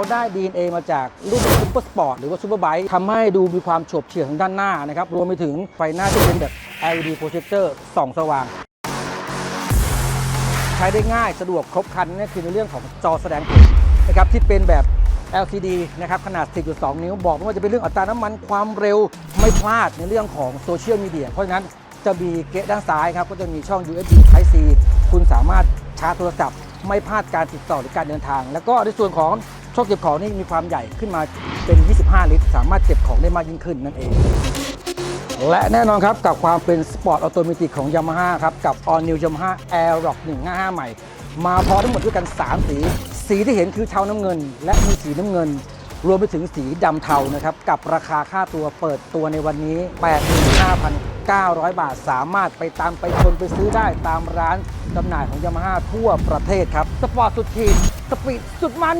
เขาได้ DNA มาจากรุ่นซูเปอร์สปอร์ตหรือว่าซูเปอร์ไบค์ทำให้ดูมีความโฉบเฉี่ยวทางด้านหน้านะครับ รวมไปถึงไฟหน้าที่เป็นแบบ LED projector ส่องสว่าง ใช้ได้ง่ายสะดวกครบครันนี่คือในเรื่องของจอแสดงผลนะครับที่เป็นแบบ LCD นะครับขนาด 10.2 นิ้ว บอกว่าจะเป็นเรื่องอัตราน้ำมันความเร็วไม่พลาดในเรื่องของโซเชียลมีเดียเพราะฉะนั้นจะมีเกะด้านซ้ายครับ ก็จะมีช่อง USB Type C คุณสามารถชาร์จโทรศัพท์ ไม่พลาดการติดต่อหรือการเดินทาง แล้วก็ในส่วนของ ช่อเก็บของนี่มีความใหญ่ขึ้นมาเป็น 25 ลิตร สามารถเก็บของได้มากยิ่งขึ้นนั่นเอง และแน่นอนครับกับความเป็นสปอร์ตออโตเมติกของ Yamaha ครับ กับ All New Yamaha Air Rock 155 ใหม่ มาพร้อมทั้งหมดด้วยกัน 3 สี สีที่เห็นคือเทาน้ำเงิน และมีสีน้ำเงิน รวมไปถึงสีดำเทานะครับ กับราคาค่าตัวเปิดตัวในวันนี้ 85,900 บาท สามารถไปตามไปชนไปซื้อได้ตามร้านจำหน่ายของ Yamaha ทั่วประเทศครับ สปอร์ตสุดขีดสปีดสุดมัน